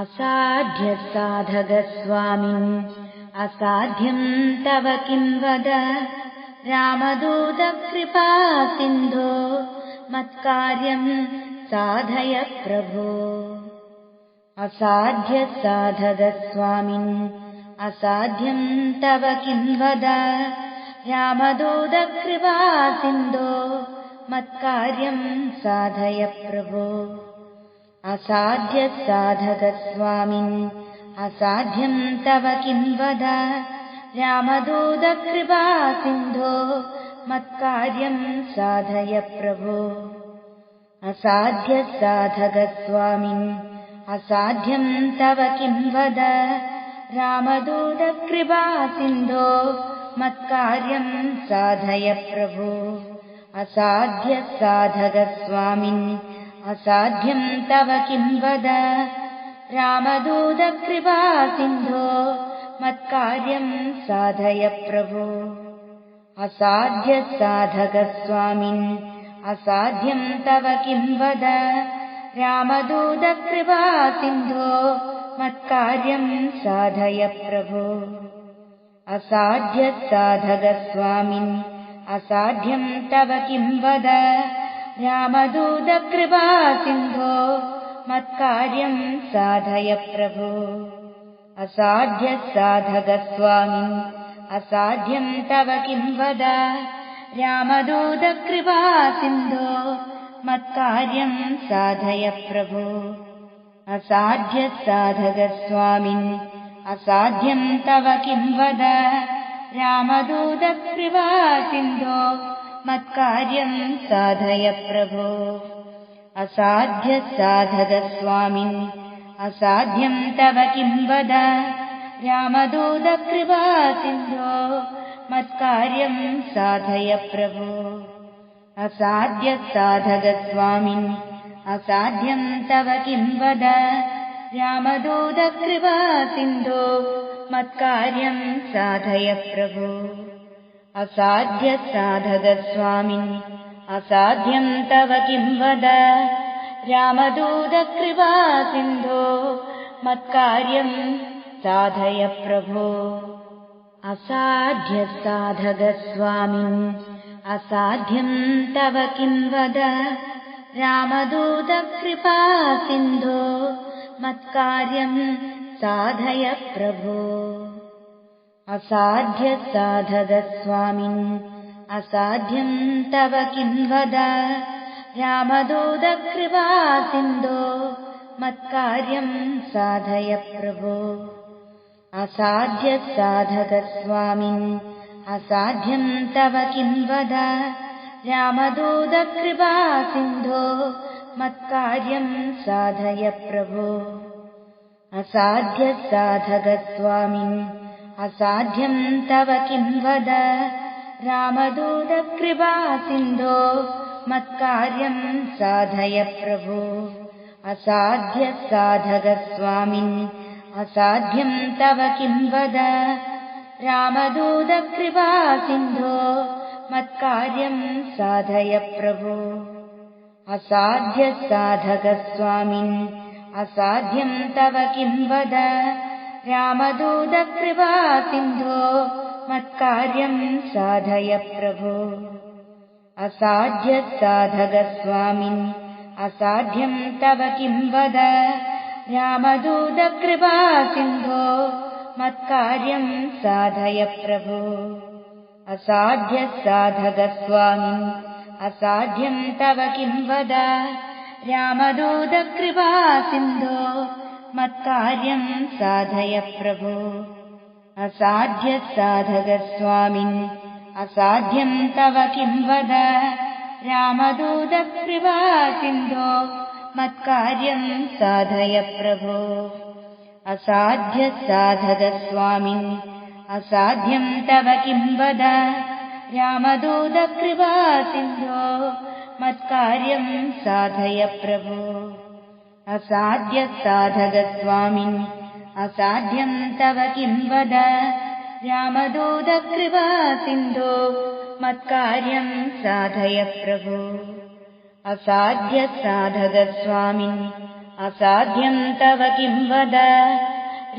असाध्यसाधगस्वामिन् असाध्यं तव किं वद? रामदूतकृपा सिन्धो मत्कार्यं साधय प्रभो। असाध्यसाधगस्वामिन् असाध्यं तव किं वद? रामदूतकृपा सिन्धो मत्कार्यं साधय प्रभो असाध्यसाधकस्वामिन्। असाध्यं तव किं वद? रामदूतकृपा सिन्धो मत्कार्यं साधय प्रभो। असाध्यसाधकस्वामिन्। असाध्यं तव किं वद? रामदूतकृपा सिन्धो मत्कार्यं साधय प्रभो। असाध्यसाधकस्वामिन् असाध्यं तव किं वद? रामदूतकृपा सिन्धो मत्कार्यं साधय प्रभो। असाध्यसाधकस्वामिन् असाध्यं तव किं वद? रामदूतकृपा सिन्धो मत्कार्यं साधय प्रभो। असाध्यसाधकस्वामिन् असाध्यं तव किं वद रामदूतकृपा सिन्धो मत्कार्यं साधय प्रभो। असाध्यं तव किं वद? रामदूतकृपा सिन्धो मत्कार्यं साधय प्रभो। असाध्यं तव किं वद? रामदूतकृपा सिन्धो मत्कार्यं साधय प्रभो। असाध्यसाधकस्वामिन् असाध्यं तव किं वद? रामदूतकृपा सिन्धो। मत्कार्यं साधय प्रभो। असाध्यसाधकस्वामिन् असाध्यं तव किं वद? रामदूतकृपा सिन्धो। मत्कार्यं साधय प्रभो असाध्यसाधकस्वामिन् असाध्यं तव किं वद? रामदूतकृपा सिन्धो मत्कार्यं साधय प्रभो। असाध्यसाधकस्वामिन् असाध्यं तव किं वद? रामदूतकृपा सिन्धो मत्कार्यं साधय प्रभो असाध्यसाधकस्वामिन् असाध्यं तव किं वद? रामदूतकृपा सिन्धो मत्कार्यं साधय प्रभो। असाध्यसाधकस्वामिन् असाध्यं तव किं वद? रामदूतकृपा सिन्धो मत्कार्यं साधय प्रभो। असाध्यसाधकस्वामिन् असाध्यं तव किं वद? रामदूतकृपा सिन्धो मत्कार्यं साधय प्रभो। असाध्यं तव किं वद? रामदूतकृपा सिन्धो मत्कार्यं साधय प्रभो। असाध्यं तव किं वद रामदूतकृपा सिन्धो मत्कार्यं साधय प्रभो। असाध्यं तव किं वद? रामदूतकृपा सिन्धो मत्कार्यं साधय प्रभो। असाध्यं तव किं वद? रामदूतकृपा सिन्धो मत्कार्यं साधय प्रभो। असाध्यं तव किं वद? रामदूतकृपा सिन्धो। मत्कार्यं साधय प्रभो। असाध्यं तव किं वद? रामदूतकृपा सिन्धो। मत्कार्यं साधय प्रभो असाध्यं तव किं वद? रामदूतकृपा सिन्धो मत्कार्यं साधय प्रभो। असाध्यसाधकस्वामिन्। असाध्यम् तव किम् वद?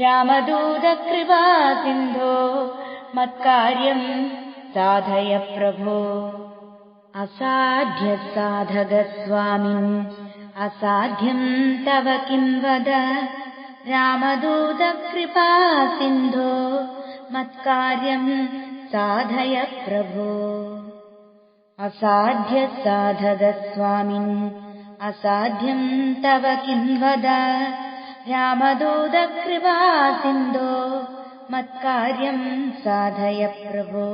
रामदूतकृपा सिन्धो मत्कार्यम् साधय प्रभो। असाध्यसाधगस्वामिन् असाध्यम् तव किम् वद? रामदूतकृपा सिन्धो मत्कार्यम् साधय प्रभो। असाध्यसाधगस्वामिन् असाध्यम् तव किम् वद? रामदूतकृपा सिन्धो मत्कार्यम् साधय प्रभो।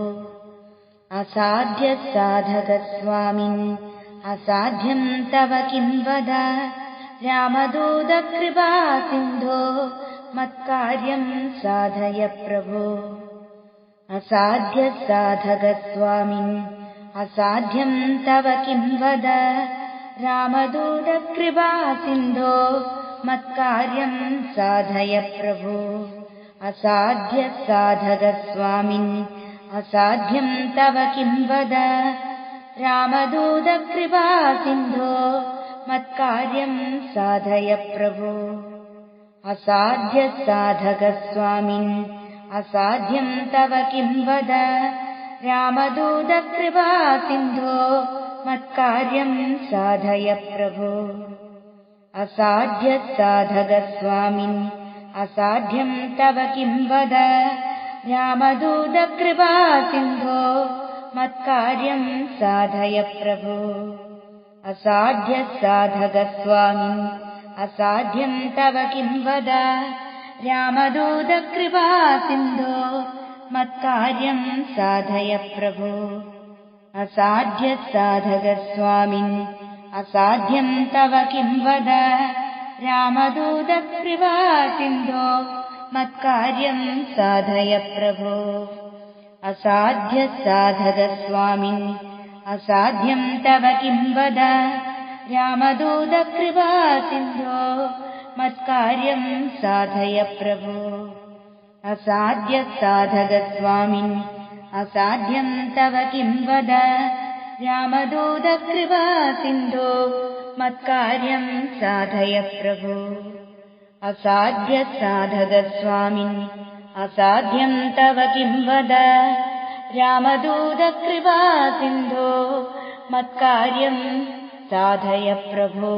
असाध्यसाधगस्वामिन् असाध्यम् तव किम् वद? रामदूतकृपा सिन्धो मत्कार्यम् साधय प्रभो। असाध्यसाधगस्वामिन् असाध्यम् तव किम् वद? रामदूतकृपा सिन्धो मत्कार्यम् साधय प्रभो। असाध्यसाधगस्वामिन् असाध्यम् तव किम् वद रामदूतकृपा सिन्धो मत्कार्यम् साधय प्रभो। असाध्यसाधगस्वामिन् असाध्यम् तव किम् वद? रामदूतकृपा सिन्धो मत्कार्यम् साधय प्रभो। असाध्यसाधगस्वामिन् असाध्यम् तव किम् वद? रामदूतकृपा सिन्धो मत्कार्यम् साधय प्रभो। असाध्यसाधगस्वामिन् असाध्यम् तव किम् वद? रामदूतकृपा सिन्धो मत्कार्यम् साधय प्रभो। असाध्यसाधगस्वामिन् असाध्यम् तव किम् वद? रामदूतकृपा सिन्धो मत्कार्यम् साधय प्रभो असाध्यसाधगस्वामिन् असाध्यम् तव किम् वद? रामदूतकृपा सिन्धो। मत्कार्यम् साधय प्रभो। असाध्यसाधगस्वामिन् असाध्यम् तव किम् वद? रामदूतकृपा सिन्धो। मत्कार्यम् साधय प्रभो। असाध्यसाधगस्वामिन् असाध्यम् तव किम् वद? रामदूतकृपा सिन्धो मत्कार्यम् साधय प्रभो